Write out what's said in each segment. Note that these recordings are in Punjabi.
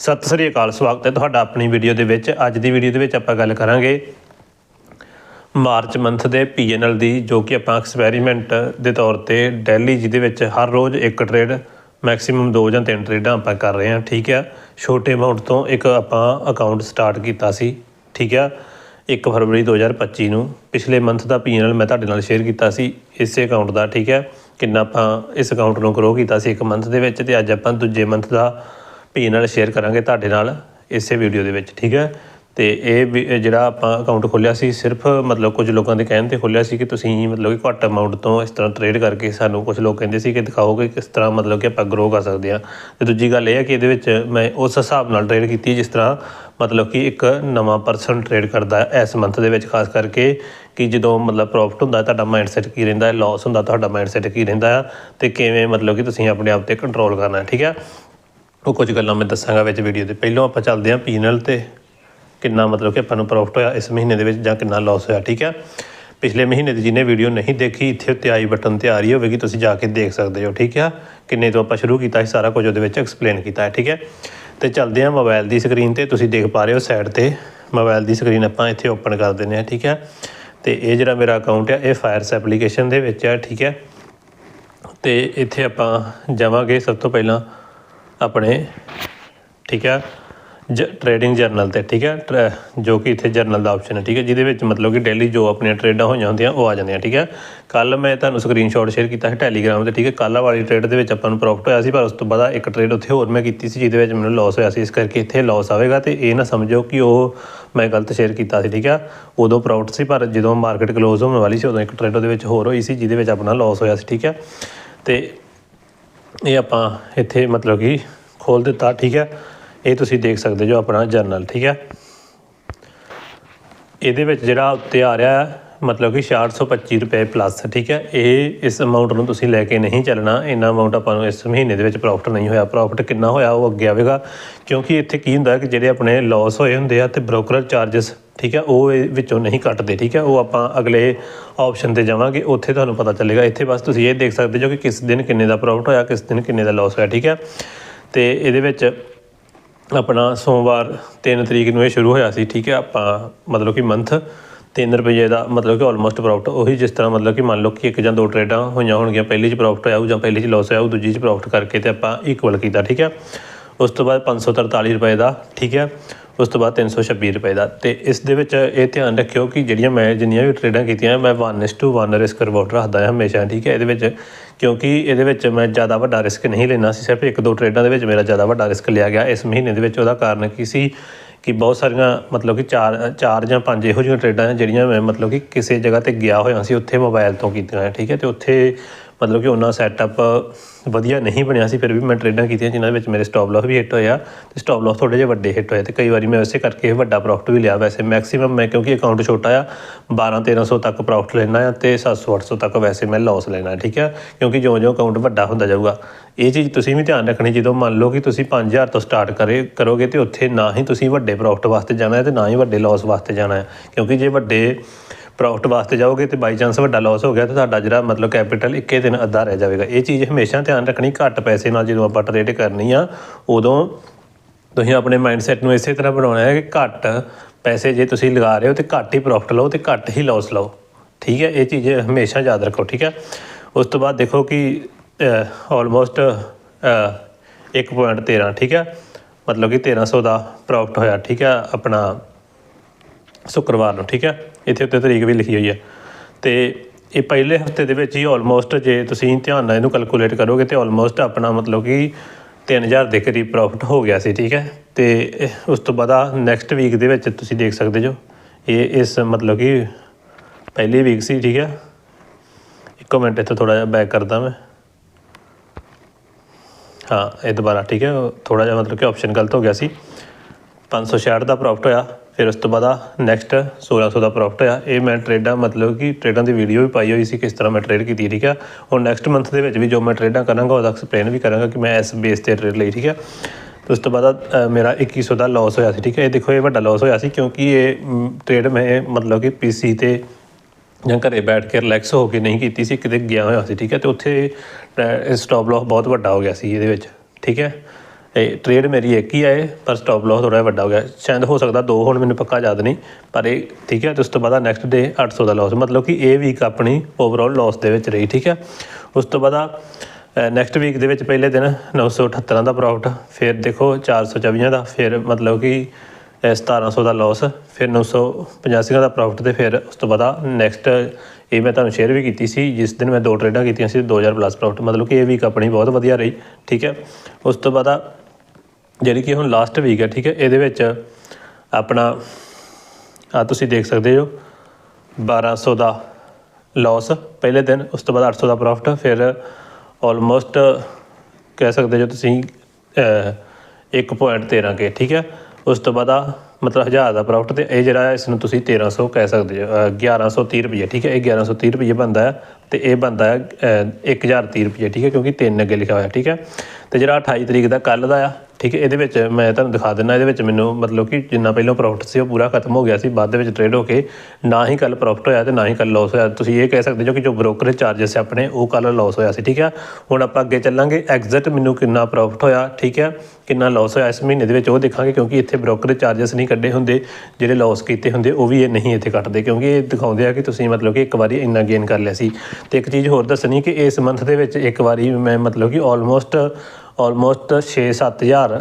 ਸਤਿ ਸ੍ਰੀ ਅਕਾਲ, ਸਵਾਗਤ ਹੈ ਤੁਹਾਡਾ ਆਪਣੀ ਵੀਡੀਓ ਦੇ ਵਿੱਚ। ਅੱਜ ਦੀ ਵੀਡੀਓ ਦੇ ਵਿੱਚ ਆਪਾਂ ਗੱਲ ਕਰਾਂਗੇ ਮਾਰਚ ਮੰਥ ਦੇ ਪੀਐਨਐਲ ਦੀ, ਜੋ ਕਿ ਆਪਾਂ ਐਕਸਪੈਰੀਮੈਂਟ ਦੇ ਤੌਰ ਤੇ ਡੈਲੀ ਜਿਹਦੇ ਵਿੱਚ ਹਰ ਰੋਜ਼ ਇੱਕ ਟ੍ਰੇਡ, ਮੈਕਸਿਮਮ 2 ਜਾਂ 3 ਟ੍ਰੇਡਾਂ ਆਪਾਂ ਕਰ ਰਹੇ ਹਾਂ, ਠੀਕ ਆ? ਛੋਟੇ ਅਮਾਉਂਟ ਤੋਂ ਇੱਕ ਆਪਾਂ ਅਕਾਊਂਟ ਸਟਾਰਟ ਕੀਤਾ ਸੀ, ਠੀਕ ਆ? 1 ਫਰਵਰੀ 2025 ਨੂੰ। ਪਿਛਲੇ ਮੰਥ ਦਾ ਪੀਐਨਐਲ ਮੈਂ ਤੁਹਾਡੇ ਨਾਲ ਸ਼ੇਅਰ ਕੀਤਾ ਸੀ, ਇਸੇ ਅਕਾਊਂਟ ਦਾ, ਠੀਕ ਹੈ ਕਿੰਨਾ ਆਪਾਂ ਇਸ ਅਕਾਊਂਟ ਨੂੰ ਗਰੋ ਕੀਤਾ ਸੀ ਇੱਕ ਮੰਥ ਦੇ ਵਿੱਚ ਤੇ ਅੱਜ ਆਪਾਂ ਦੂਜੇ ਮੰਥ ਦਾ ਭੀ ਨਾਲ ਸ਼ੇਅਰ ਕਰਾਂਗੇ ਤੁਹਾਡੇ ਨਾਲ ਇਸੇ ਵੀਡੀਓ ਦੇ ਵਿੱਚ, ਠੀਕ ਹੈ? ਤੇ ਇਹ ਵੀ- ਜਿਹੜਾ ਆਪਾਂ ਅਕਾਊਂਟ ਖੋਲਿਆ ਸੀ, ਸਿਰਫ ਮਤਲਬ ਕੁਝ ਲੋਕਾਂ ਦੇ ਕਹਿਣ ਤੇ ਖੋਲਿਆ ਸੀ ਕਿ ਤੁਸੀਂ ਮਤਲਬ ਕਿ ਘੱਟ ਅਮਾਉਂਟ ਤੋਂ ਇਸ ਤਰ੍ਹਾਂ ਟ੍ਰੇਡ ਕਰਕੇ ਸਾਨੂੰ ਕੁਝ ਲੋਕ ਕਹਿੰਦੇ ਸੀ ਕਿ ਦਿਖਾਓ ਕਿ ਕਿਸ ਤਰ੍ਹਾਂ ਮਤਲਬ ਕਿ ਆਪਾਂ ਗਰੋ ਕਰ ਸਕਦੇ ਹਾਂ। ਤੇ ਦੂਜੀ ਗੱਲ ਇਹ ਹੈ ਕਿ ਇਹਦੇ ਵਿੱਚ ਮੈਂ ਉਸ ਹਿਸਾਬ ਨਾਲ ਟ੍ਰੇਡ ਕੀਤੀ ਜਿਸ ਤਰ੍ਹਾਂ ਮਤਲਬ ਕਿ ਇੱਕ ਨਵਾਂ ਪਰਸਨ ਟ੍ਰੇਡ ਕਰਦਾ ਇਸ ਮੰਥ ਦੇ ਵਿੱਚ, ਖਾਸ ਕਰਕੇ ਕਿ ਜਦੋਂ ਮਤਲਬ ਪ੍ਰੋਫਿਟ ਹੁੰਦਾ ਤੁਹਾਡਾ ਮਾਈਂਡਸੈਟ ਕੀ ਰਹਿੰਦਾ ਹੈ ਲਾਸ ਹੁੰਦਾ, ਤੁਹਾਡਾ ਮਾਈਂਡਸੈਟ ਕੀ ਰਹਿੰਦਾ ਹੈ ਤੇ ਕਿਵੇਂ ਮਤਲਬ ਕਿ ਤੁਸੀਂ ਆਪਣੇ ਆਪ ਤੇ ਕੰਟਰੋਲ ਕਰਨਾ ਹੈ, ਠੀਕ ਹੈ? ਉਹ ਕੁਝ ਗੱਲਾਂ ਮੈਂ ਦੱਸਾਂਗਾ ਵਿੱਚ ਵੀਡੀਓ ਦੇ ਪਹਿਲਾਂ ਆਪਾਂ ਚੱਲਦੇ ਹਾਂ ਪੀਨਲ ਤੇ। ਕਿੰਨਾ ਮਤਲਬ ਕਿ ਆਪਾਂ ਨੂੰ ਪ੍ਰੋਫਿਟ ਹੋਇਆ ਇਸ ਮਹੀਨੇ ਦੇ ਵਿੱਚ ਜਾਂ ਕਿੰਨਾ ਲਾਸ ਹੋਇਆ, ਠੀਕ ਹੈ? ਪਿਛਲੇ ਮਹੀਨੇ ਦੀ ਜਿਹਨੇ ਵੀਡੀਓ ਨਹੀਂ ਦੇਖੀ, ਇੱਥੇ ਉੱਤੇ ਆਈ ਬਟਨ ਤੇ ਆ ਰਹੀ ਹੋਵੇਗੀ, ਤੁਸੀਂ ਜਾ ਕੇ ਦੇਖ ਸਕਦੇ ਹੋ, ਠੀਕ ਹੈ? ਕਿੰਨੇ ਤੋਂ ਆਪਾਂ ਸ਼ੁਰੂ ਕੀਤਾ ਸੀ, ਸਾਰਾ ਕੁਝ ਉਹਦੇ ਵਿੱਚ ਐਕਸਪਲੇਨ ਕੀਤਾ ਹੈ, ਠੀਕ ਹੈ? ਤੇ ਚੱਲਦੇ ਹਾਂ ਮੋਬਾਈਲ ਦੀ ਸਕਰੀਨ ਤੇ। ਤੁਸੀਂ ਦੇਖ ਪਾ ਰਹੇ ਹੋ ਸਾਈਡ ਤੇ। ਮੋਬਾਈਲ ਦੀ ਸਕਰੀਨ ਆਪਾਂ ਇੱਥੇ ਓਪਨ ਕਰ ਦਿੰਦੇ ਹਾਂ, ਠੀਕ ਹੈ? ਤੇ ਇਹ ਜਿਹੜਾ ਮੇਰਾ ਅਕਾਊਂਟ ਹੈ, ਇਹ ਫਾਇਰਸ ਐਪਲੀਕੇਸ਼ਨ ਦੇ ਵਿੱਚ ਹੈ, ਠੀਕ ਹੈ? ਤੇ ਇੱਥੇ ਆਪਾਂ ਜਾਵਾਂਗੇ ਸਭ ਤੋਂ ਪਹਿਲਾਂ ਆਪਣੇ, ਠੀਕ ਹੈ ਜ ਟ੍ਰੇਡਿੰਗ ਜਰਨਲ ਤੇ, ਠੀਕ ਹੈ ਟਰ- ਜੋ ਕਿ ਇੱਥੇ ਜਰਨਲ ਦਾ ਆਪਸ਼ਨ ਹੈ, ਠੀਕ ਹੈ ਜਿਹਦੇ ਵਿੱਚ ਮਤਲਬ ਕਿ ਡੇਲੀ ਜੋ ਆਪਣੀਆਂ ਟ੍ਰੇਡਾਂ ਹੋਈਆਂ ਹੁੰਦੀਆਂ, ਉਹ ਆ ਜਾਂਦੀਆਂ, ਠੀਕ ਹੈ ਕੱਲ ਮੈਂ ਤੁਹਾਨੂੰ ਸਕਰੀਨਸ਼ਾਟ ਸ਼ੇਅਰ ਕੀਤਾ ਸੀ ਟੈਲੀਗ੍ਰਾਮ ਤੇ, ਠੀਕ ਹੈ ਕੱਲ੍ਹ ਵਾਲੀ ਟ੍ਰੇਡ ਦੇ ਵਿੱਚ ਆਪਾਂ ਨੂੰ ਪ੍ਰੋਫਿਟ ਹੋਇਆ ਸੀ, ਪਰ ਉਸ ਤੋਂ ਬਾਅਦ ਇੱਕ ਟ੍ਰੇਡ ਉੱਥੇ ਹੋਰ ਮੈਂ ਕੀਤੀ ਸੀ, ਜਿਹਦੇ ਵਿੱਚ ਮੈਨੂੰ ਲਾਸ ਹੋਇਆ ਸੀ, ਇਸ ਕਰਕੇ ਇੱਥੇ ਲਾਸ ਆਵੇਗਾ, ਤੇ ਇਹ ਨਾ ਸਮਝੋ ਕਿ ਉਹ ਮੈਂ ਗਲਤ ਸ਼ੇਅਰ ਕੀਤਾ ਸੀ, ਠੀਕ ਹੈ ਉਦੋਂ ਪ੍ਰੋਫਿਟ ਸੀ, ਪਰ ਜਦੋਂ ਮਾਰਕੀਟ ਕਲੋਜ਼ ਹੋਣ ਵਾਲੀ ਸੀ, ਉਦੋਂ ਇੱਕ ਟ੍ਰੇਡ ਉਹਦੇ ਵਿੱਚ ਹੋਰ ਹੋਈ ਸੀ, ਜਿਹਦੇ ਵਿੱਚ ਆਪਣਾ ਲਾਸ ਹੋਇਆ ਸੀ, ਠੀਕ ਹੈ ਤੇ ਇਹ ਆਪਾਂ ਇੱਥੇ ਮਤਲਬ ਕਿ ਖੋਲ ਦਿੱਤਾ, ਠੀਕ ਹੈ? ਇਹ ਤੁਸੀਂ ਦੇਖ ਸਕਦੇ ਜੋ ਆਪਣਾ ਜਰਨਲ ਠੀਕ ਹੈ? ਇਹਦੇ ਵਿੱਚ ਜਿਹੜਾ ਉੱਤੇ ਆ ਰਿਹਾ ਮਤਲਬ ਕਿ 425 ਰੁਪਏ ਪਲੱਸ ਠੀਕ ਹੈ? ਇਹ ਇਸ ਅਮਾਉਂਟ ਨੂੰ ਤੁਸੀਂ ਲੈ ਕੇ ਨਹੀਂ ਚੱਲਣਾ, ਇੰਨਾ ਅਮਾਉਂਟ ਆਪਾਂ ਨੂੰ ਇਸ ਮਹੀਨੇ ਦੇ ਵਿੱਚ ਪ੍ਰੋਫਿਟ ਨਹੀਂ ਹੋਇਆ। ਪ੍ਰੋਫਿਟ ਕਿੰਨਾ ਹੋਇਆ ਉਹ ਅੱਗੇ ਆਵੇਗਾ, ਕਿਉਂਕਿ ਇੱਥੇ ਕੀ ਹੁੰਦਾ ਕਿ ਜਿਹੜੇ ਆਪਣੇ ਲਾਸ ਹੋਏ ਹੁੰਦੇ ਆ ਤੇ ਬ੍ਰੋਕਰ ਚਾਰजेस ਠੀਕ ਹੈ, ਉਹ ਇਹ ਵਿੱਚੋਂ ਨਹੀਂ ਕੱਟਦੇ, ਠੀਕ ਹੈ, ਉਹ ਆਪਾਂ ਅਗਲੇ ਆਪਸ਼ਨ ਤੇ ਜਾਵਾਂਗੇ, ਉੱਥੇ ਤੁਹਾਨੂੰ ਪਤਾ ਚੱਲੇਗਾ। ਇੱਥੇ ਬਸ ਤੁਸੀਂ ਇਹ ਦੇਖ ਸਕਦੇ ਜੋ ਕਿ ਕਿਸ ਦਿਨ ਕਿੰਨੇ ਦਾ ਪ੍ਰੋਫਿਟ ਹੋਇਆ, ਕਿਸ ਦਿਨ ਕਿੰਨੇ ਦਾ ਲਾਸ ਹੋਇਆ, ਠੀਕ ਹੈ। ਤੇ ਇਹਦੇ ਵਿੱਚ ਆਪਣਾ ਸੋਮਵਾਰ 3 ਤਰੀਕ ਨੂੰ ਇਹ ਸ਼ੁਰੂ ਹੋਇਆ ਸੀ, ਠੀਕ ਹੈ, ਆਪਾਂ ਮਤਲਬ ਕਿ ਮੰਥ 3 ਰੁਪਏ ਦਾ ਮਤਲਬ ਕਿ ਆਲਮੋਸਟ ਪ੍ਰੋਫਿਟ ਉਹੀ ਜਿਸ ਤਰ੍ਹਾਂ ਮਤਲਬ ਕਿ ਮੰਨ ਲਓ ਕਿ ਇੱਕ ਜਾਂ ਦੋ ਟ੍ਰੇਡਾਂ ਹੋਈਆਂ ਹੋਣਗੀਆਂ, ਪਹਿਲੀ 'ਚ ਪ੍ਰੋਫਿਟ ਹੋਇਆ ਹੋਊ ਜਾਂ ਪਹਿਲੀ 'ਚ ਲਾਸ ਹੋਇਆ ਹੋਊ ਦੂਜੀ 'ਚ ਪ੍ਰੋਫਿਟ ਕਰਕੇ ਤੇ ਆਪਾਂ ਇਕੁਅਲ ਕੀਤਾ, ਠੀਕ ਹੈ। ਉਸ ਤੋਂ ਬਾਅਦ 543 ਰੁਪਏ ਦਾ, ਠੀਕ ਹੈ ਉਸ ਤੋਂ ਬਾਅਦ 326 ਰੁਪਏ ਦਾ। ਤੇ ਇਸ ਦੇ ਵਿੱਚ ਇਹ ਧਿਆਨ ਰੱਖਿਓ ਕਿ ਜਿਹੜੀਆਂ ਮੈਂ ਜਿੰਨੀਆਂ ਵੀ ਟ੍ਰੇਡਾਂ ਕੀਤੀਆਂ, ਮੈਂ 1:1 ਰਿਸਕ ਰਿਵਾਰਡ ਰੱਖਦਾ ਹਾਂ ਹਮੇਸ਼ਾ, ਠੀਕ ਹੈ? ਇਹਦੇ ਵਿੱਚ ਕਿਉਂਕਿ ਇਹਦੇ ਵਿੱਚ ਮੈਂ ਜ਼ਿਆਦਾ ਵੱਡਾ ਰਿਸਕ ਨਹੀਂ ਲੈਣਾ ਸੀ, ਸਿਰਫ ਇੱਕ ਦੋ ਟ੍ਰੇਡਾਂ ਦੇ ਵਿੱਚ ਮੇਰਾ ਜ਼ਿਆਦਾ ਵੱਡਾ ਰਿਸਕ ਲਿਆ ਗਿਆ। ਇਸ ਮਹੀਨੇ ਦੇ ਵਿੱਚ ਉਹਦਾ ਕਾਰਨ ਕੀ ਸੀ ਕਿ ਬਹੁਤ ਸਾਰੀਆਂ ਮਤਲਬ ਕਿ ਚਾਰ ਚਾਰ ਜਾਂ ਪੰਜ ਇਹੋ ਜਿਹੀਆਂ ਟ੍ਰੇਡਾਂ ਹੈ ਜਿਹੜੀਆਂ ਮੈਂ ਮਤਲਬ ਕਿ ਕਿਸੇ ਜਗ੍ਹਾ ਤੇ ਗਿਆ ਹੋਇਆ ਸੀ, ਉੱਥੇ ਮੋਬਾਈਲ ਤੋਂ ਕੀਤੀਆਂ ਠੀਕ ਹੈ? ਤੇ ਉੱਥੇ ਮਤਲਬ ਕਿ ਉਹਨਾਂ ਸੈਟਅਪ ਵਧੀਆ ਨਹੀਂ ਬਣਿਆ ਸੀ, ਫਿਰ ਵੀ ਮੈਂ ਟ੍ਰੇਡਾਂ ਕੀਤੀਆਂ ਜਿਨ੍ਹਾਂ ਵਿੱਚ ਮੇਰੇ ਸਟਾਪ ਲਾਸ ਵੀ ਹਿੱਟ ਹੋਇਆ ਤੇ ਸਟਾਪ ਲਾਸ ਥੋੜੇ ਜਿਹੇ ਵੱਡੇ ਹਿੱਟ ਹੋਏ ਤੇ ਕਈ ਵਾਰੀ ਮੈਂ ਉਸੇ ਕਰਕੇ ਇਹ ਵੱਡਾ ਪ੍ਰੋਫਿਟ ਵੀ ਲਿਆ। ਵੈਸੇ ਮੈਕਸਿਮਮ ਮੈਂ ਕਿਉਂਕਿ ਅਕਾਊਂਟ ਛੋਟਾ ਆ 12 1300 ਤੱਕ ਪ੍ਰੋਫਿਟ ਲੈਣਾ ਆ ਤੇ 700 800 ਤੱਕ ਵੈਸੇ ਮੈਂ ਲਾਸ ਲੈਣਾ, ਠੀਕ ਆ? ਕਿਉਂਕਿ ਜਿਉਂ-ਜਿਉਂ ਅਕਾਊਂਟ ਵੱਡਾ ਹੁੰਦਾ ਜਾਊਗਾ। ਇਹ ਚੀਜ਼ ਤੁਸੀਂ ਵੀ ਧਿਆਨ ਰੱਖਣੀ, ਜਦੋਂ ਮੰਨ ਲਓ ਕਿ ਤੁਸੀਂ 5000 ਤੋਂ ਸਟਾਰਟ ਕਰੇ, ਕਰੋਗੇ ਤੇ ਉੱਥੇ ਨਾ ਹੀ ਤੁਸੀਂ ਵੱਡੇ ਪ੍ਰੋਫਿਟ ਵਾਸਤੇ ਜਾਣਾ ਹੈ ਤੇ ਨਾ ਹੀ ਵੱਡੇ ਲਾਸ ਵਾਸਤੇ ਜਾਣਾ ਹੈ। ਕਿਉਂਕਿ ਜੇ ਵੱਡੇ ਪ੍ਰੋਫਿਟ ਵਾਸਤੇ ਜਾਓਗੇ ਤੇ ਬਾਈ ਚਾਂਸ ਵੱਡਾ ਲਾਸ ਹੋ ਗਿਆ ਤੇ ਤੁਹਾਡਾ ਜਿਹੜਾ ਮਤਲਬ ਕੈਪੀਟਲ ਇੱਕੇ ਦਿਨ ਅੱਧਾ ਰਹਿ ਜਾਵੇਗਾ। ਇਹ ਚੀਜ਼ ਹਮੇਸ਼ਾ ਧਿਆਨ ਰੱਖਣੀ, ਘੱਟ ਪੈਸੇ ਨਾਲ ਜਦੋਂ ਆਪਾਂ ਟ੍ਰੇਡ ਕਰਨੀ ਆ, ਉਦੋਂ ਤੁਸੀਂ ਆਪਣੇ ਮਾਈਂਡਸੈਟ ਨੂੰ ਇਸੇ ਤਰ੍ਹਾਂ ਬਣਾਉਣਾ ਹੈ ਕਿ ਘੱਟ ਪੈਸੇ ਜੇ ਤੁਸੀਂ ਲਗਾ ਰਹੇ ਹੋ ਤੇ ਘੱਟ ਹੀ ਪ੍ਰੋਫਿਟ ਲਓ ਤੇ ਘੱਟ ਹੀ ਲਾਸ ਲਓ। ਠੀਕ ਹੈ, ਇਹ ਚੀਜ਼ ਹਮੇਸ਼ਾ ਯਾਦ ਰੱਖੋ, ਠੀਕ ਹੈ? ਉਸ ਤੋਂ ਬਾਅਦ ਦੇਖੋ ਕਿ ਆਲਮੋਸਟ 1.13 ਠੀਕ ਹੈ? ਮਤਲਬ ਕਿ 1300 ਦਾ ਪ੍ਰੋਫਿਟ ਹੋਇਆ, ਠੀਕ ਹੈ? ਆਪਣਾ ਸ਼ੁੱਕਰਵਾਰ ਨੂੰ ਠੀਕ ਹੈ? ਇੱਥੇ ਉੱਤੇ ਤਰੀਕ ਵੀ ਲਿਖੀ ਹੋਈ ਹੈ। ਤੇ ਇਹ ਪਹਿਲੇ ਹਫ਼ਤੇ ਦੇ ਵਿੱਚ ਹੀ ਆਲਮੋਸਟ ਜੇ ਤੁਸੀਂ ਧਿਆਨ ਨਾਲ ਇਹਨੂੰ ਕੈਲਕੂਲੇਟ ਕਰੋਗੇ ਤੇ ਆਲਮੋਸਟ ਆਪਣਾ ਮਤਲਬ ਕਿ 3000 ਦੇ ਕਰੀਬ ਪ੍ਰੋਫਿਟ ਹੋ ਗਿਆ ਸੀ, ਠੀਕ ਹੈ? ਤੇ ਇਹ- ਉਸ ਤੋਂ ਬਾਅਦ ਨੈਕਸਟ ਵੀਕ ਦੇ ਵਿੱਚ ਤੁਸੀਂ ਦੇਖ ਸਕਦੇ ਜੋ, ਇਹ ਇਸ ਮਤਲਬ ਕਿ ਪਹਿਲੀ ਵੀਕ ਸੀ, ਠੀਕ ਹੈ? ਇੱਕੋ ਮਿੰਟ, ਇੱਥੇ ਥੋੜਾ ਜਿਹਾ ਬੈਕ ਕਰਦਾ ਮੈਂ। ਹਾਂ, ਇਹ ਦੁਬਾਰਾ, ਠੀਕ ਹੈ? ਥੋੜਾ ਜਿਹਾ ਮਤਲਬ ਕਿ ਆਪਸ਼ਨ ਗਲਤ ਹੋ ਗਿਆ ਸੀ। 566 ਦਾ ਪ੍ਰੋਫਿਟ ਹੋਇਆ। ਫਿਰ ਉਸ ਤੋਂ ਬਾਅਦ ਆ ਨੈਕਸਟ 1600 ਦਾ ਪ੍ਰੋਫਿਟ ਆ ਇਹ ਮੈਂ ਟ੍ਰੇਡਾਂ ਮਤਲਬ ਕਿ ਟ੍ਰੇਡਾਂ ਦੀ ਵੀਡੀਓ ਵੀ ਪਾਈ ਹੋਈ ਸੀ ਕਿਸ ਤਰ੍ਹਾਂ ਮੈਂ ਟ੍ਰੇਡ ਕੀਤੀ ਠੀਕ ਆ? ਹੁਣ ਨੈਕਸਟ ਮੰਥ ਦੇ ਵਿੱਚ ਵੀ ਜੋ ਮੈਂ ਟ੍ਰੇਡਾਂ ਕਰਾਂਗਾ ਉਹਦਾ ਐਕਸਪਲੇਨ ਵੀ ਕਰਾਂਗਾ ਕਿ ਮੈਂ ਇਸ ਬੇਸ ਤੇ ਟ੍ਰੇਡ ਲਈ ਠੀਕ ਆ? ਉਸ ਤੋਂ ਬਾਅਦ ਅ, ਮੇਰਾ 2100 ਦਾ ਲਾਸ ਹੋਇਆ ਸੀ ਠੀਕ ਹੈ ਇਹ ਦੇਖੋ ਇਹ ਵੱਡਾ ਲਾਸ ਹੋਇਆ ਸੀ ਕਿਉਂਕਿ ਇਹ ਟ੍ਰੇਡ ਮੈਂ ਮਤਲਬ ਕਿ ਪੀਸੀ ਤੇ ਜਾਂ ਘਰੇ ਬੈਠ ਕੇ ਰਿਲੈਕਸ ਹੋ ਕੇ ਨਹੀਂ ਕੀਤੀ ਸੀ ਕਿਤੇ ਗਿਆ ਹੋਇਆ ਸੀ ਠੀਕ ਹੈ ਤੇ ਉੱਥੇ ਸਟਾਪ ਲਾਸ ਬਹੁਤ ਵੱਡਾ ਹੋ ਗਿਆ ਸੀ ਇਹਦੇ ਵਿੱਚ ਠੀਕ ਹੈ ਇਹ ਟ੍ਰੇਡ ਮੇਰੀ ਇੱਕ ਹੀ ਆਏ ਪਰ ਸਟਾਪ ਲਾਸ ਥੋੜਾ ਵੱਡਾ ਹੋ ਗਿਆ। ਸ਼ਾਇਦ ਹੋ ਸਕਦਾ ਦੋ, ਹੁਣ ਮੈਨੂੰ ਪੱਕਾ ਯਾਦ ਨਹੀਂ, ਪਰ ਇਹ ਠੀਕ ਹੈ, ਤੇ ਉਸ ਤੋਂ ਬਾਅਦ ਨੈਕਸਟ ਡੇ 800 ਦਾ ਲਾਸ ਮਤਲਬ ਕਿ ਇਹ ਵੀਕ ਆਪਣੀ ਓਵਰਆਲ ਲਾਸ ਦੇ ਵਿੱਚ ਰਹੀ, ਠੀਕ ਹੈ। ਉਸ ਤੋਂ ਬਾਅਦ ਨੈਕਸਟ ਵੀਕ ਦੇ ਵਿੱਚ ਪਹਿਲੇ ਦਿਨ 978 ਦਾ ਪ੍ਰੋਫਿਟ ਫਿਰ ਦੇਖੋ 424 ਦਾ, ਫਿਰ ਮਤਲਬ ਕਿ ਇਹ 1700 ਦਾ ਲਾਸ ਫਿਰ 985 ਦਾ ਪ੍ਰੋਫਿਟ ਤੇ ਫਿਰ ਉਸ ਤੋਂ ਬਾਅਦ ਨੈਕਸਟ ਇਹ ਮੈਂ ਤੁਹਾਨੂੰ ਸ਼ੇਅਰ ਵੀ ਕੀਤੀ ਸੀ, ਜਿਸ ਦਿਨ ਮੈਂ ਦੋ ਟ੍ਰੇਡਾਂ ਕੀਤੀਆਂ ਸੀ 2000 ਪਲੱਸ ਪ੍ਰੋਫਿਟ ਮਤਲਬ ਕਿ ਇਹ ਵੀਕ ਆਪਣੀ ਬਹੁਤ ਵਧੀਆ ਰਹੀ, ਠੀਕ ਹੈ। ਉਸ ਤੋਂ ਬਾਅਦ ਜਿਹੜੀ ਕਿ ਹੁਣ ਲਾਸਟ ਵੀਕ ਹੈ ਠੀਕ ਹੈ? ਇਹਦੇ ਵਿੱਚ ਆਪਣਾ ਆ ਤੁਸੀਂ ਦੇਖ ਸਕਦੇ ਹੋ 1200 ਦਾ ਲਾਸ ਪਹਿਲੇ ਦਿਨ ਉਸ ਤੋਂ ਬਾਅਦ 800 ਦਾ ਪ੍ਰੋਫਿਟ ਫਿਰ ਆਲਮੋਸਟ ਕਹਿ ਸਕਦੇ ਜੋ ਤੁਸੀਂ ਅਹ, 1.13 ਕੇ ਠੀਕ ਹੈ? ਉਸ ਤੋਂ ਬਾਅਦ ਆ ਮਤਲਬ 1000 ਦਾ ਪ੍ਰੋਫਿਟ ਤੇ ਇਹ ਜਿਹੜਾ ਇਸ ਨੂੰ ਤੁਸੀਂ 1300 ਕਹਿ ਸਕਦੇ ਹੋ ਅਹ, 1130 ਰੁਪਏ ਠੀਕ ਹੈ? ਇਹ 1130 ਰੁਪਏ ਬਣਦਾ ਹੈ ਤੇ ਇਹ ਬਣਦਾ ਹੈ ਅਹ, 1030 ਰੁਪਏ ਠੀਕ ਹੈ? ਕਿਉਂਕਿ 3 ਅੱਗੇ ਲਿਖਿਆ ਹੋਇਆ ਠੀਕ ਹੈ? ਤੇ ਜਿਹੜਾ 28 ਤਰੀਕ ਦਾ ਕੱਲ ਦਾ ਆ ਠੀਕ ਹੈ, ਇਹਦੇ ਵਿੱਚ ਮੈਂ ਤੁਹਾਨੂੰ ਦਿਖਾ ਦਿੰਦਾ, ਇਹਦੇ ਵਿੱਚ ਮੈਨੂੰ ਮਤਲਬ ਕਿ ਜਿੰਨਾ ਪਹਿਲਾਂ ਪ੍ਰੋਫਿਟ ਸੀ ਉਹ ਪੂਰਾ ਖਤਮ ਹੋ ਗਿਆ ਸੀ, ਬਾਅਦ ਦੇ ਵਿੱਚ ਟ੍ਰੇਡ ਹੋ ਕੇ ਨਾ ਹੀ ਕੱਲ ਪ੍ਰੋਫਿਟ ਹੋਇਆ ਤੇ ਨਾ ਹੀ ਕੱਲ ਲਾਸ ਹੋਇਆ। ਤੁਸੀਂ ਇਹ ਕਹਿ ਸਕਦੇ ਹੋ ਕਿ ਜੋ ਬ੍ਰੋਕਰੇਜ ਹੈ ਆਪਣੇ, ਉਹ ਕੱਲ ਲਾਸ ਹੋਇਆ ਸੀ, ਠੀਕ ਹੈ? ਹੁਣ ਆਪਾਂ ਅੱਗੇ ਚੱਲਾਂਗੇ ਐਗਜ਼ਿਟ ਮੈਨੂੰ ਕਿੰਨਾ ਪ੍ਰੋਫਿਟ ਹੋਇਆ, ਠੀਕ ਹੈ? ਕਿੰਨਾ ਲਾਸ ਹੋਇਆ ਇਸ ਮਹੀਨੇ ਦੇ ਵਿੱਚ ਉਹ ਦੇਖਾਂਗੇ, ਕਿਉਂਕਿ ਇੱਥੇ ਬ੍ਰੋਕਰੇਜ ਚਾਰजेस ਨਹੀਂ ਕੱਢੇ ਹੁੰਦੇ, ਜਿਹੜੇ ਲਾਸ ਕੀਤੇ ਹੁੰਦੇ ਉਹ ਵੀ ਇਹ ਨਹੀਂ ਇੱਥੇ ਕੱਟਦੇ, ਕਿਉਂਕਿ ਇਹ ਦਿਖਾਉਂਦੇ ਆ ਕਿ ਤੁਸੀਂ ਮਤਲਬ ਕਿ ਇੱਕ ਵਾਰੀ ਇੰਨਾ ਗੇਨ ਕਰ ਲਿਆ ਸੀ। ਤੇ ਇੱਕ ਚੀਜ਼ ਹੋਰ ਦੱਸਣੀ ਕਿ ਇਸ ਮੰਥ ਦੇ ਵਿੱਚ ਇੱਕ ਵਾਰੀ ਮੈਂ ਮਤਲਬ ਕਿ ਆਲਮੋਸਟ ਆਲਮੋਸਟ 6-7000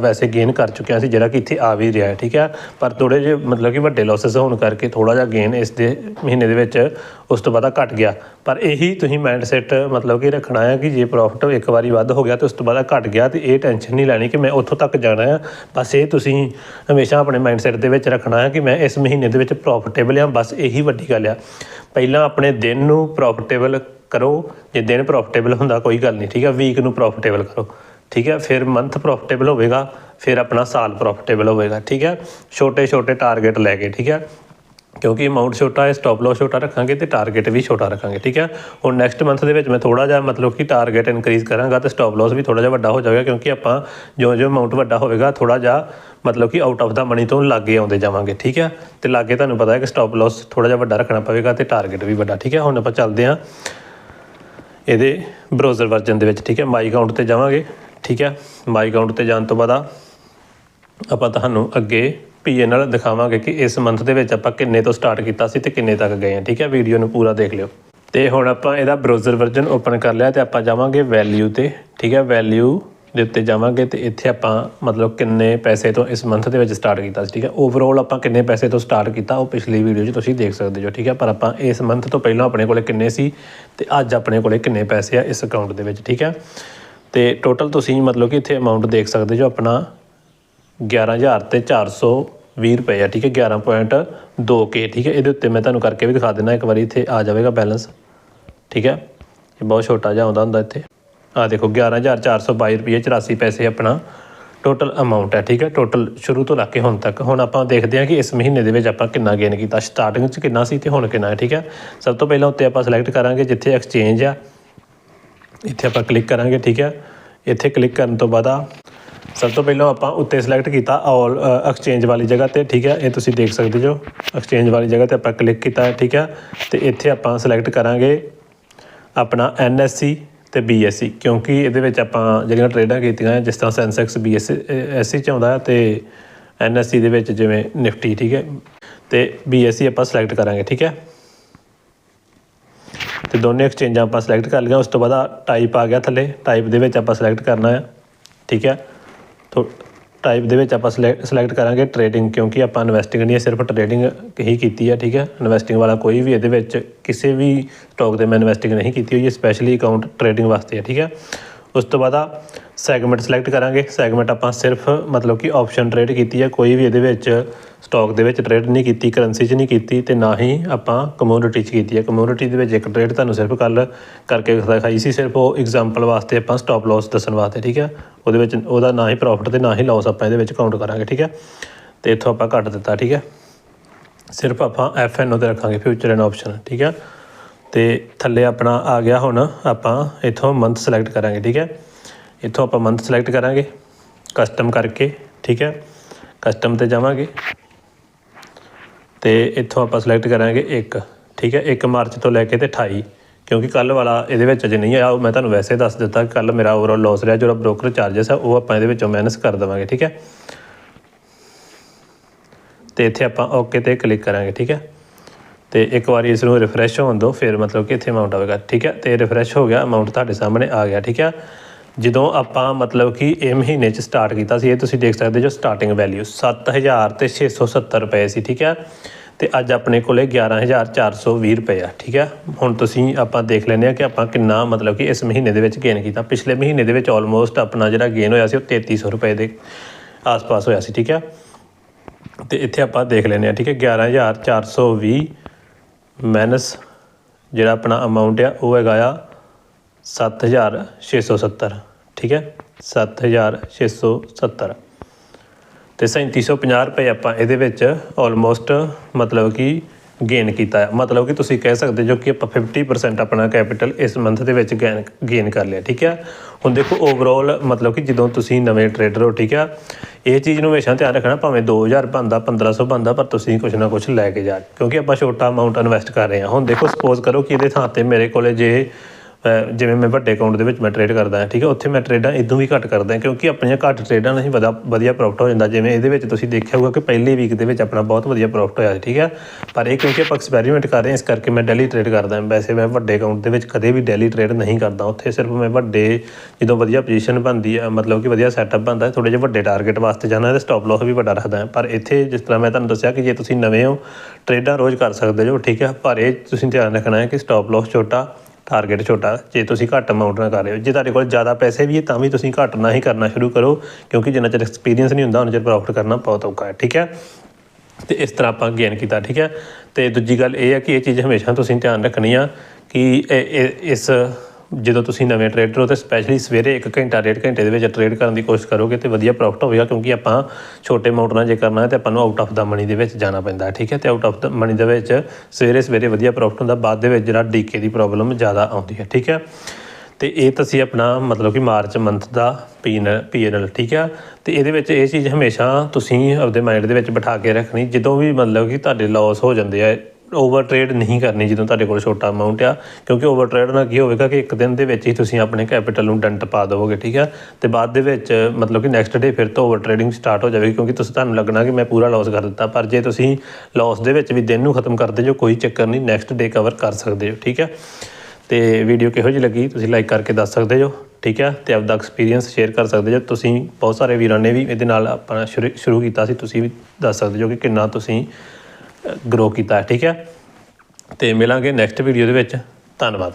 ਵੈਸੇ ਗੇਨ ਕਰ ਚੁੱਕਿਆ ਸੀ, ਜਿਹੜਾ ਕਿ ਇੱਥੇ ਆ ਵੀ ਰਿਹਾ ਹੈ, ਠੀਕ ਹੈ? ਪਰ ਥੋੜੇ ਜਿਹੇ ਮਤਲਬ ਕਿ ਵੱਡੇ ਲਾਸਸ ਹੋਣ ਕਰਕੇ ਥੋੜਾ ਜਿਹਾ ਗੇਨ ਇਸ ਦੇ ਮਹੀਨੇ ਦੇ ਵਿੱਚ ਉਸ ਤੋਂ ਬਾਅਦ ਘਟ ਗਿਆ। ਪਰ ਇਹੀ ਤੁਸੀਂ ਮਾਈਂਡ ਮਤਲਬ ਕਿ ਰੱਖਣਾ ਹੈ ਕਿ ਜੇ ਪ੍ਰੋਫਿਟ ਇੱਕ ਵਾਰੀ ਵੱਧ ਹੋ ਗਿਆ ਤੇ ਉਸ ਤੋਂ ਬਾਅਦ ਘਟ ਗਿਆ ਤੇ ਇਹ ਟੈਨਸ਼ਨ ਨਹੀਂ ਲੈਣੀ ਕਿ ਮੈਂ ਉੱਥੋਂ ਤੱਕ ਜਾਣਾ ਹੈ। ਬਸ ਇਹ ਤੁਸੀਂ ਹਮੇਸ਼ਾ ਆਪਣੇ ਮਾਈਂਡ ਦੇ ਵਿੱਚ ਰੱਖਣਾ ਹੈ ਕਿ ਮੈਂ ਇਸ ਮਹੀਨੇ ਦੇ ਵਿੱਚ ਪ੍ਰੋਫਿਟੇਬਲ ਹਾਂ, ਬਸ ਇਹੀ ਵੱਡੀ ਗੱਲ ਆ। ਪਹਿਲਾਂ ਆਪਣੇ ਦਿਨ ਨੂੰ ਪ੍ਰੋਫਿਟੇਬਲ ਕਰੋ। ਜੇ ਦਿਨ ਪ੍ਰੋਫਿਟੇਬਲ ਹੁੰਦਾ, ਕੋਈ ਗੱਲ ਨਹੀਂ, ਠੀਕ ਹੈ ਵੀਕ ਨੂੰ ਪ੍ਰੋਫਿਟੇਬਲ ਕਰੋ। ਠੀਕ ਹੈ ਫਿਰ ਮੰਥ ਪ੍ਰੋਫਿਟੇਬਲ ਹੋਵੇਗਾ, ਫਿਰ ਆਪਣਾ ਸਾਲ ਪ੍ਰੋਫਿਟੇਬਲ ਹੋਵੇਗਾ, ਠੀਕ ਹੈ ਛੋਟੇ ਛੋਟੇ ਟਾਰਗੇਟ ਲੈ ਕੇ, ਠੀਕ ਹੈ ਕਿਉਂਕਿ ਅਮਾਉਂਟ ਛੋਟਾ ਹੈ ਸਟਾਪ ਲਾਸ ਛੋਟਾ ਰੱਖਾਂਗੇ ਤੇ ਟਾਰਗੇਟ ਵੀ ਛੋਟਾ ਰੱਖਾਂਗੇ, ਠੀਕ ਹੈ ਹੁਣ ਨੈਕਸਟ ਮੰਥ ਦੇ ਵਿੱਚ ਮੈਂ ਥੋੜਾ ਜਿਹਾ ਮਤਲਬ ਕਿ ਟਾਰਗੇਟ ਇਨਕਰੀਜ਼ ਕਰਾਂਗਾ ਤੇ ਸਟਾਪ ਲਾਸ ਵੀ ਥੋੜਾ ਜਿਹਾ ਵੱਡਾ ਹੋ ਜਾਵੇਗਾ, ਕਿਉਂਕਿ ਆਪਾਂ ਜੋ ਜਿਉਂ ਅਮਾਉਂਟ ਵੱਡਾ ਹੋਵੇਗਾ ਥੋੜਾ ਜਿਹਾ ਮਤਲਬ ਕਿ ਆਊਟ ਆਫ ਦਾ ਮਨੀ ਤੋਂ ਲਾਗੇ ਆਉਂਦੇ ਜਾਵਾਂਗੇ, ਠੀਕ ਹੈ ਤੇ ਲਾਗੇ ਤੁਹਾਨੂੰ ਪਤਾ ਹੈ ਕਿ ਸਟਾਪ ਲਾਸ ਥੋੜਾ ਜਿਹਾ ਵੱਡਾ ਰੱਖਣਾ ਪਵੇਗਾ ਤੇ ਟਾਰਗੇਟ ਵੀ ਵੱਡਾ, ਠੀਕ ਹੈ ਹੁਣ ਆਪਾਂ ਚੱਲਦੇ ਹਾਂ ਇਹਦੇ ਬ੍ਰਾਊਜ਼ਰ ਵਰਜ਼ਨ ਦੇ ਵਿੱਚ, ਠੀਕ ਹੈ? ਮਾਈ ਅਕਾਊਂਟ ਤੇ ਜਾਵਾਂਗੇ, ਠੀਕ ਹੈ? ਮਾਈ ਅਕਾਊਂਟ ਤੇ ਜਾਣ ਤੋਂ ਬਾਅਦ ਆਪਾਂ ਤੁਹਾਨੂੰ ਅੱਗੇ ਪੀਏ ਨਾਲ ਦਿਖਾਵਾਂਗੇ ਕਿ ਇਸ ਮੰਥ ਦੇ ਵਿੱਚ ਆਪਾਂ ਕਿੰਨੇ ਤੋਂ ਸਟਾਰਟ ਕੀਤਾ ਸੀ ਤੇ ਕਿੰਨੇ ਤੱਕ ਗਏ ਹਾਂ ਠੀਕ ਹੈ? ਵੀਡੀਓ ਨੂੰ ਪੂਰਾ ਦੇਖ ਲਿਓ। ਤੇ ਹੁਣ ਆਪਾਂ ਇਹਦਾ ਬ੍ਰਾਊਜ਼ਰ ਵਰਜ਼ਨ ਓਪਨ ਕਰ ਲਿਆ ਤੇ ਆਪਾਂ ਜਾਵਾਂਗੇ ਵੈਲਿਊ ਤੇ, ਠੀਕ ਹੈ? ਵੈਲਿਊ ਦੇ ਉੱਤੇ ਜਾਵਾਂਗੇ ਤੇ ਇੱਥੇ ਆਪਾਂ ਮਤਲਬ ਕਿੰਨੇ ਪੈਸੇ ਤੋਂ ਇਸ ਮੰਥ ਦੇ ਵਿੱਚ ਸਟਾਰਟ ਕੀਤਾ ਸੀ, ਠੀਕ ਹੈ? ਓਵਰਆਲ ਆਪਾਂ ਕਿੰਨੇ ਪੈਸੇ ਤੋਂ ਸਟਾਰਟ ਕੀਤਾ ਉਹ ਪਿਛਲੀ ਵੀਡੀਓ 'ਚ ਤੁਸੀਂ ਦੇਖ ਸਕਦੇ ਹੋ, ਠੀਕ ਹੈ? ਪਰ ਆਪਾਂ ਇਸ ਮੰਥ ਤੋਂ ਪਹਿਲਾਂ ਆਪਣੇ ਕੋਲੇ ਕਿੰਨੇ ਸੀ ਤੇ ਅੱਜ ਆਪਣੇ ਕੋਲੇ ਕਿੰਨੇ ਪੈਸੇ ਆ ਇਸ ਅਕਾਊਂਟ ਦੇ ਵਿੱਚ, ਠੀਕ ਹੈ? ਤੇ ਟੋਟਲ ਤੁਸੀਂ ਮਤਲਬ ਕਿ ਇੱਥੇ ਅਮਾਉਂਟ ਦੇਖ ਸਕਦੇ ਜੋ ਆਪਣਾ 11000 ਤੇ 420 ਰੁਪਏ ਆ, ਠੀਕ ਹੈ? 11.2 ਕੇ ਠੀਕ ਹੈ? ਇਹਦੇ ਉੱਤੇ ਮੈਂ ਤੁਹਾਨੂੰ ਕਰਕੇ ਵੀ ਦਿਖਾ ਦਿੰਦਾ, ਇੱਕ ਵਾਰੀ ਇੱਥੇ ਆ ਜਾਵੇਗਾ ਬੈਲੈਂਸ ਠੀਕ ਹੈ? ਇਹ ਬਹੁਤ ਛੋਟਾ ਜਿਹਾ ਆਉਂਦਾ ਹੁੰਦਾ ਇੱਥੇ। ਆ ਦੇਖੋ 11422 ਰੁਪਏ 84 ਪੈਸੇ ਆਪਣਾ ਟੋਟਲ ਅਮਾਉਂਟ ਹੈ, ਠੀਕ ਹੈ? ਟੋਟਲ ਸ਼ੁਰੂ ਤੋਂ ਲੈ ਕੇ ਹੁਣ ਤੱਕ। ਹੁਣ ਆਪਾਂ ਦੇਖਦੇ ਹਾਂ ਕਿ ਇਸ ਮਹੀਨੇ ਦੇ ਵਿੱਚ ਆਪਾਂ ਕਿੰਨਾ ਗੇਨ ਕੀਤਾ। ਸਟਾਰਟਿੰਗ 'ਚ ਕਿੰਨਾ ਸੀ ਤੇ ਹੁਣ ਕਿੰਨਾ ਹੈ, ਠੀਕ ਹੈ? ਸਭ ਤੋਂ ਪਹਿਲਾਂ ਉੱਤੇ ਆਪਾਂ ਸਿਲੈਕਟ ਕਰਾਂਗੇ ਜਿੱਥੇ ਐਕਸਚੇਂਜ ਆ। ਇੱਥੇ ਆਪਾਂ ਕਲਿੱਕ ਕਰਾਂਗੇ, ਠੀਕ ਹੈ? ਇੱਥੇ ਕਲਿੱਕ ਕਰਨ ਤੋਂ ਬਾਅਦ ਸਭ ਤੋਂ ਪਹਿਲਾਂ ਆਪਾਂ ਉੱਤੇ ਸਿਲੈਕਟ ਕੀਤਾ ਆਲ ਐਕਸਚੇਂਜ ਵਾਲੀ ਜਗ੍ਹਾ ਤੇ, ਠੀਕ ਹੈ? ਇਹ ਤੁਸੀਂ ਦੇਖ ਸਕਦੇ ਜੋ ਐਕਸਚੇਂਜ ਵਾਲੀ ਜਗ੍ਹਾ ਤੇ ਆਪਾਂ ਕਲਿੱਕ ਕੀਤਾ, ਠੀਕ ਹੈ? ਤੇ ਇੱਥੇ ਆਪਾਂ ਸਿਲੈਕਟ ਕਰਾਂਗੇ ਆਪਣਾ NSC ਤੇ BSC ਕਿਉਂਕਿ ਇਹਦੇ ਵਿੱਚ ਆਪਾਂ ਜਿਹੜੀਆਂ ਟ੍ਰੇਡਾਂ ਕੀਤੀਆਂ, ਜਿਸ ਤਰ੍ਹਾਂ ਸੈਂਸੈਕਸ BSC ਚ ਆਉਂਦਾ ਹੈ ਤੇ NSC ਦੇ ਵਿੱਚ ਜਿਵੇਂ ਨਿਫਟੀ ਠੀਕ ਹੈ? ਤੇ BSC ਆਪਾਂ ਸਿਲੈਕਟ ਕਰਾਂਗੇ, ਠੀਕ ਹੈ? ਤੇ ਦੋਨੇ ਐਕਸਚੇਂਜਾਂ ਆਪਾਂ ਸਿਲੈਕਟ ਕਰ ਲਈਆਂ, ਉਸ ਤੋਂ ਬਾਅਦ ਟਾਈਪ ਆ ਗਿਆ ਥੱਲੇ ਟਾਈਪ ਦੇ ਵਿੱਚ ਆਪਾਂ ਸਿਲੈਕਟ ਕਰਨਾ ਹੈ, ਠੀਕ ਹੈ? ਤੋ ਟਾਈਪ ਦੇ ਵਿੱਚ ਆਪਾਂ ਸਿਲੈਕਟ ਕਰਾਂਗੇ ਟ੍ਰੇਡਿੰਗ ਕਿਉਂਕਿ ਆਪਾਂ ਇਨਵੈਸਟਿੰਗ ਨਹੀਂ ਹੈ ਸਿਰਫ ਟ੍ਰੇਡਿੰਗ ਹੀ ਕੀਤੀ ਹੈ ਠੀਕ ਹੈ? ਇਨਵੈਸਟਿੰਗ ਵਾਲਾ ਕੋਈ ਵੀ ਇਹਦੇ ਵਿੱਚ ਕਿਸੇ ਵੀ ਸਟਾਕ ਦੇ ਮੈਂ ਇਨਵੈਸਟਿੰਗ ਨਹੀਂ ਕੀਤੀ ਹੋਈ ਹੈ ਸਪੈਸ਼ਲੀ ਅਕਾਊਂਟ ਟ੍ਰੇਡਿੰਗ ਵਾਸਤੇ ਹੈ ਠੀਕ ਹੈ? ਉਸ ਤੋਂ ਬਾਅਦ ਆ ਸੈਗਮੈਂਟ ਸਿਲੈਕਟ ਕਰਾਂਗੇ। ਸੈਗਮੈਂਟ ਆਪਾਂ ਸਿਰਫ ਮਤਲਬ ਕਿ ਆਪਸ਼ਨ ਟ੍ਰੇਡ ਕੀਤੀ ਹੈ ਕੋਈ ਵੀ ਇਹਦੇ ਵਿੱਚ ਸਟਾਕ ਦੇ ਵਿੱਚ ਟ੍ਰੇਡ ਨਹੀਂ ਕੀਤੀ, ਕਰੰਸੀ 'ਚ ਨਹੀਂ ਕੀਤੀ ਤੇ ਨਾ ਹੀ ਆਪਾਂ ਕਮੋਡਿਟੀ 'ਚ ਕੀਤੀ ਹੈ। ਕਮੋਡਿਟੀ ਦੇ ਵਿੱਚ ਇੱਕ ਟ੍ਰੇਡ ਤੁਹਾਨੂੰ ਸਿਰਫ ਕੱਲ ਕਰਕੇ ਦਿਖਾਈ ਸੀ, ਸਿਰਫ ਉਹ ਐਗਜ਼ਾਮਪਲ ਵਾਸਤੇ ਆਪਾਂ ਸਟਾਪ ਲਾਸ ਦੱਸਣ ਵਾਸਤੇ, ਠੀਕ ਹੈ? ਉਹਦੇ ਵਿੱਚ ਉਹਦਾ ਨਾ ਹੀ ਪ੍ਰੋਫਿਟ ਤੇ ਨਾ ਹੀ ਲਾਸ ਆਪਾਂ ਇਹਦੇ ਵਿੱਚ ਕਾਊਂਟ ਕਰਾਂਗੇ, ਠੀਕ ਹੈ? ਤੇ ਇੱਥੋਂ ਆਪਾਂ ਕੱਟ ਦਿੱਤਾ, ਠੀਕ ਹੈ? ਸਿਰਫ ਆਪਾਂ ਐਫ ਐਨ ਤੇ ਰੱਖਾਂਗੇ ਫਿਊਚਰ ਐਂਡ ਆਪਸ਼ਨ ਠੀਕ ਹੈ? ਤੇ ਥੱਲੇ ਆਪਣਾ ਆ ਗਿਆ ਹੁਣ ਆਪਾਂ ਇੱਥੋਂ ਮੰਥ ਸਿਲੈਕਟ ਕਰਾਂਗੇ, ਠੀਕ ਹੈ? ਇੱਥੋਂ ਆਪਾਂ ਮੰਥ ਸਿਲੈਕਟ ਕਰਾਂਗੇ ਕਸਟਮ ਕਰਕੇ, ਠੀਕ ਹੈ? ਕਸਟਮ ਤੇ ਜਾਵਾਂਗੇ। ਤੇ ਇੱਥੋਂ ਆਪਾਂ ਸਿਲੈਕਟ ਕਰਾਂਗੇ 1 ਠੀਕ ਹੈ? 1 ਮਾਰਚ ਤੋਂ ਲੈ ਕੇ ਤੇ 28 ਕਿਉਂਕਿ ਕੱਲ ਵਾਲਾ ਇਹਦੇ ਵਿੱਚ ਅਜੇ ਨਹੀਂ ਆਇਆ। ਉਹ ਮੈਂ ਤੁਹਾਨੂੰ ਵੈਸੇ ਦੱਸ ਦਿੱਤਾ ਕਿ ਕੱਲ ਮੇਰਾ ਓਵਰਆਲ ਲਾਸ ਰਿਹਾ, ਜਿਹੜਾ ਬ੍ਰੋਕਰ ਚਾਰजेस ਆ, ਉਹ ਆਪਾਂ ਇਹਦੇ ਵਿੱਚੋਂ ਮਾਈਨਸ ਕਰ ਦੇਵਾਂਗੇ, ਠੀਕ ਹੈ? ਤੇ ਇੱਥੇ ਆਪਾਂ ਓਕੇ ਤੇ ਕਲਿੱਕ ਕਰਾਂਗੇ, ਠੀਕ ਹੈ? ਤੇ ਇੱਕ ਵਾਰੀ ਇਸ ਨੂੰ ਰਿਫਰੈਸ਼ ਹੋਣ ਦਿਓ, ਫਿਰ ਮਤਲਬ ਕਿ ਇੱਥੇ ਅਮਾਉਂਟ ਆਵੇਗਾ, ਠੀਕ ਹੈ? ਤੇ ਰਿਫਰੈਸ਼ ਹੋ ਗਿਆ ਅਮਾਉਂਟ ਤੁਹਾਡੇ ਸਾਹਮਣੇ ਆ ਗਿਆ, ਠੀਕ ਹੈ? ਜਦੋਂ ਆਪਾਂ ਮਤਲਬ ਕਿ ਇਹ ਮਹੀਨੇ ਚ ਸਟਾਰਟ ਕੀਤਾ ਸੀ, ਇਹ ਤੁਸੀਂ ਦੇਖ ਸਕਦੇ ਜੋ ਸਟਾਰਟਿੰਗ ਵੈਲਿਊ 7000 ਤੇ 670 ਰੁਪਏ ਸੀ, ਠੀਕ ਹੈ? ਤੇ ਅੱਜ ਆਪਣੇ ਕੋਲੇ 11420 ਰੁਪਏ ਆ, ਠੀਕ ਹੈ? ਹੁਣ ਤੁਸੀਂ ਆਪਾਂ ਦੇਖ ਲੈਂਦੇ ਆ ਕਿ ਆਪਾਂ ਕਿੰਨਾ ਮਤਲਬ ਕਿ ਇਸ ਮਹੀਨੇ ਦੇ ਵਿੱਚ ਗੇਨ ਕੀਤਾ। ਪਿਛਲੇ ਮਹੀਨੇ ਦੇ ਵਿੱਚ ਆਲਮੋਸਟ ਆਪਣਾ ਜਿਹੜਾ ਗੇਨ ਹੋਇਆ ਸੀ, ਉਹ 3300 ਰੁਪਏ ਦੇ ਆਸ-ਪਾਸ ਹੋਇਆ ਸੀ, ਠੀਕ ਹੈ? ਤੇ ਇੱਥੇ ਆਪਾਂ ਦੇਖ ਲੈਂਦੇ ਆ ਠੀਕ ਹੈ? 11420 ਮਾਈਨਸ ਜਿਹੜਾ ਆਪਣਾ ਅਮਾਉਂਟ ਆ, ਉਹ ਹੈਗਾ ਆ 7670 ਠੀਕ ਹੈ? 7670 ਤੇ 3750 ਰੁਪਏ ਆਪਾਂ ਇਹਦੇ ਵਿੱਚ ਆਲਮੋਸਟ ਮਤਲਬ ਕਿ ਗੇਨ ਕੀਤਾ ਹੈ। ਮਤਲਬ ਕਿ ਤੁਸੀਂ ਕਹਿ ਸਕਦੇ ਜੋ ਕਿ ਆਪਾਂ 50% ਆਪਣਾ ਕੈਪੀਟਲ ਇਸ ਮੰਥ ਦੇ ਵਿੱਚ ਗੇਨ ਗੇਨ ਕਰ ਲਿਆ, ਠੀਕ ਹੈ? ਹੁਣ ਦੇਖੋ ਓਵਰਆਲ ਮਤਲਬ ਕਿ ਜਦੋਂ ਤੁਸੀਂ ਨਵੇਂ ਟ੍ਰੇਡਰ ਹੋ, ਠੀਕ ਹੈ? ਇਹ ਚੀਜ਼ ਨੂੰ ਹਮੇਸ਼ਾ ਧਿਆਨ ਰੱਖਣਾ, ਭਾਵੇਂ 2000 ਬੰਦਾ 1500 ਬੰਦਾ ਪਰ ਤੁਸੀਂ ਕੁਝ ਨਾ ਕੁਝ ਲੈ ਕੇ ਜਾ ਕਿਉਂਕਿ ਆਪਾਂ ਛੋਟਾ ਅਮਾਉਂਟ ਇਨਵੈਸਟ ਕਰ ਰਹੇ ਹਾਂ। ਹੁਣ ਦੇਖੋ ਸਪੋਜ਼ ਕਰੋ ਕਿ ਇਹਦੇ ਥਾਂ ਤੇ ਮੇਰੇ ਕੋਲੇ ਜੇ ਜਿਵੇਂ ਮੈਂ ਵੱਡੇ ਅਕਾਊਂਟ ਦੇ ਵਿੱਚ ਮੈਂ ਟ੍ਰੇਡ ਕਰਦਾ ਹਾਂ, ਠੀਕ ਹੈ, ਉੱਥੇ ਮੈਂ ਟ੍ਰੇਡਾਂ ਇਦੋਂ ਵੀ ਘੱਟ ਕਰਦਾ ਕਿਉਂਕਿ ਆਪਣੀਆਂ ਘੱਟ ਟ੍ਰੇਡਾਂ ਨਾਲ ਹੀ ਵਧਾ, ਵਧੀਆ ਪ੍ਰੋਫਿਟ ਹੋ ਜਾਂਦਾ। ਜਿਵੇਂ ਇਹਦੇ ਵਿੱਚ ਤੁਸੀਂ ਦੇਖਿਆ ਹੋਊਗਾ ਕਿ ਪਹਿਲੇ ਵੀਕ ਦੇ ਵਿੱਚ ਆਪਣਾ ਬਹੁਤ ਵਧੀਆ ਪ੍ਰੋਫਿਟ ਹੋਇਆ ਸੀ ਠੀਕ ਹੈ। ਪਰ ਇਹ ਕਿਉਂਕਿ ਆਪਾਂ ਐਕਸਪੈਰੀਮੈਂਟ ਕਰ ਰਹੇ ਹਾਂ, ਇਸ ਕਰਕੇ ਮੈਂ ਡੈਲੀ ਟ੍ਰੇਡ ਕਰਦਾ ਵੈਸੇ ਮੈਂ ਵੱਡੇ ਅਕਾਊਂਟ ਦੇ ਵਿੱਚ ਕਦੇ ਵੀ ਡੈਲੀ ਟ੍ਰੇਡ ਨਹੀਂ ਕਰਦਾ। ਉੱਥੇ ਸਿਰਫ ਮੈਂ ਵੱਡੇ, ਜਦੋਂ ਵਧੀਆ ਪੋਜੀਸ਼ਨ ਬਣਦੀ ਹੈ ਮਤਲਬ ਕਿ ਵਧੀਆ ਸੈਟਅਪ ਬਣਦਾ ਥੋੜੇ ਜਿਹੇ ਵੱਡੇ ਟਾਰਗੇਟ ਵਾਸਤੇ ਜਾਣਾ ਤੇ ਸਟਾਪ ਲਾਸ ਵੀ ਵੱਡਾ ਰੱਖਦਾ ਪਰ ਇੱਥੇ ਜਿਸ ਤਰ੍ਹਾਂ ਮੈਂ ਤੁਹਾਨੂੰ ਦੱਸਿਆ ਕਿ ਜੇ ਤੁਸੀਂ ਨਵੇਂ ਹੋ ਟ੍ਰੇਡਾਂ ਰੋਜ਼ ਕਰ ਸਕਦੇ ਹੋ, ਠੀਕ ਹੈ। ਪਰ ਇਹ ਤੁਸੀਂ ਧਿਆਨ ਰੱਖਣਾ ਹੈ ਕਿ ਸਟਾਪ ਲਾਸ ਛੋਟਾ ਟਾਰਗੇਟ ਛੋਟਾ, ਜੇ ਤੁਸੀਂ ਘੱਟ ਅਮਾਉਂਟ ਨਾਲ ਕਰ ਰਹੇ ਹੋ। ਜੇ ਤੁਹਾਡੇ ਕੋਲ ਜ਼ਿਆਦਾ ਪੈਸੇ ਵੀ ਹੈ, ਤਾਂ ਵੀ ਤੁਸੀਂ ਘੱਟ ਨਾ ਹੀ ਕਰਨਾ ਸ਼ੁਰੂ ਕਰੋ, ਕਿਉਂਕਿ ਜਿੰਨਾ ਚਿਰ ਐਕਸਪੀਰੀਅੰਸ ਨਹੀਂ ਹੁੰਦਾ, ਉਹਨਾਂ ਚਿਰ ਪ੍ਰੋਫਿਟ ਕਰਨਾ ਬਹੁਤ ਔਖਾ ਹੈ, ਠੀਕ ਹੈ? ਤੇ ਇਸ ਤਰ੍ਹਾਂ ਆਪਾਂ ਗੇਨ ਕੀਤਾ, ਠੀਕ ਹੈ? ਤੇ ਦੂਜੀ ਗੱਲ ਇਹ ਹੈ ਕਿ ਇਹ ਚੀਜ਼ ਹਮੇਸ਼ਾ ਤੁਸੀਂ ਧਿਆਨ ਰੱਖਣੀ ਆ ਕਿ ਇਹ- ਇਸ ਜਦੋਂ ਤੁਸੀਂ ਨਵੇਂ ਟ੍ਰੇਡਰ ਹੋ ਤੇ ਸਪੈਸ਼ਲੀ ਸਵੇਰੇ 1 ਘੰਟਾ, ਡੇਢ ਘੰਟੇ ਦੇ ਵਿੱਚ ਟ੍ਰੇਡ ਕਰਨ ਦੀ ਕੋਸ਼ਿਸ਼ ਕਰੋਗੇ ਤੇ ਵਧੀਆ ਪ੍ਰੋਫਿਟ ਹੋਵੇਗਾ ਕਿਉਂਕਿ ਆਪਾਂ ਛੋਟੇ ਅਮਾਉਂਟ ਨਾਲ ਜੇ ਕਰਨਾ ਹੈ ਤੇ ਆਪਾਂ ਨੂੰ ਆਊਟ ਆਫ ਦਾ ਮਨੀ ਦੇ ਵਿੱਚ ਜਾਣਾ ਪੈਂਦਾ ਠੀਕ ਹੈ? ਤੇ ਆਊਟ ਆਫ ਦਾ ਮਨੀ ਦੇ ਵਿੱਚ ਸਵੇਰੇ ਸਵੇਰੇ ਵਧੀਆ ਪ੍ਰੋਫਿਟ ਹੁੰਦਾ, ਬਾਅਦ ਦੇ ਵਿੱਚ ਜਿਹੜਾ ਡੀਕੇ ਦੀ ਪ੍ਰੋਬਲਮ ਜ਼ਿਆਦਾ ਆਉਂਦੀ ਹੈ, ਠੀਕ ਹੈ? ਤੇ ਇਹ ਤਾਂ ਸੀ ਆਪਣਾ ਮਤਲਬ ਕਿ ਮਾਰਚ ਮੰਥ ਦਾ ਪੀਐਨਐਲ ਪੀਐਨਐਲ ਠੀਕ ਆ ਤੇ ਇਹਦੇ ਵਿੱਚ ਇਹ ਚੀਜ਼ ਹਮੇਸ਼ਾ ਤੁਸੀਂ ਆਪਦੇ ਮਾਈਂਡ ਦੇ ਵਿੱਚ ਬਿਠਾ ਕੇ ਰੱਖਣੀ, ਜਦੋਂ ਵੀ ਮਤਲਬ ਕਿ ਤੁਹਾਡੇ ਲਾਸ ਹੋ ਜਾਂਦੇ ਆ ਓਵਰ ਟ੍ਰੇਡ ਨਹੀਂ ਕਰਨੀ ਜਦੋਂ ਤੁਹਾਡੇ ਕੋਲ ਛੋਟਾ ਅਮਾਉਂਟ ਆ, ਕਿਉਂਕਿ ਓਵਰ ਟ੍ਰੇਡ ਨਾਲ ਕੀ ਹੋਵੇਗਾ ਕਿ ਇੱਕ ਦਿਨ ਦੇ ਵਿੱਚ ਹੀ ਤੁਸੀਂ ਆਪਣੇ ਕੈਪੀਟਲ ਨੂੰ ਡੰਟ ਪਾ ਦਿਓਗੇ ਠੀਕ ਆ? ਤੇ ਬਾਅਦ ਦੇ ਵਿੱਚ ਮਤਲਬ ਕਿ ਨੈਕਸਟ ਡੇ ਫਿਰ ਤੋਂ ਓਵਰ ਟ੍ਰੇਡਿੰਗ ਸਟਾਰਟ ਹੋ ਜਾਵੇਗੀ, ਕਿਉਂਕਿ ਤੁਸੀਂ ਤੁਹਾਨੂੰ ਲੱਗਣਾ ਕਿ ਮੈਂ ਪੂਰਾ ਲਾਸ ਕਰ ਦਿੱਤਾ, ਪਰ ਜੇ ਤੁਸੀਂ ਲਾਸ ਦੇ ਵਿੱਚ ਵੀ ਦਿਨ ਨੂੰ ਖਤਮ ਕਰਦੇ ਜੋ, ਕੋਈ ਚੱਕਰ ਨਹੀਂ ਨੈਕਸਟ ਡੇ ਕਵਰ ਕਰ ਸਕਦੇ ਹੋ, ਠੀਕ ਆ? ਤੇ ਵੀਡੀਓ ਕਿਹੋ ਜਿਹੀ ਲੱਗੀ, ਤੁਸੀਂ ਲਾਈਕ ਕਰਕੇ ਦੱਸ ਸਕਦੇ ਹੋ, ਠੀਕ ਹੈ ਤੇ ਆਪਦਾ ਐਕਸਪੀਰੀਅੰਸ ਸ਼ੇਅਰ ਕਰ ਸਕਦੇ ਹੋ, ਤੁਸੀਂ ਬਹੁਤ ਸਾਰੇ ਵੀਰਾਂ ਨੇ ਵੀ ਇਹਦੇ ਨਾਲ ਆਪਣਾ ਸ਼ੁਰੂ ਸ਼ੁਰੂ ਕੀਤਾ ਸੀ, ਤੁਸੀਂ ਵੀ ਦੱਸ ਸਕਦੇ ਹੋ ਕਿ ਕਿੰਨਾ ਤੁਸੀਂ ਗਰੋ ਕੀਤਾ ਠੀਕ ਹੈ? ਤੇ ਮਿਲਾਂਗੇ ਨੈਕਸਟ ਵੀਡੀਓ ਦੇ ਵਿੱਚ। ਧੰਨਵਾਦ।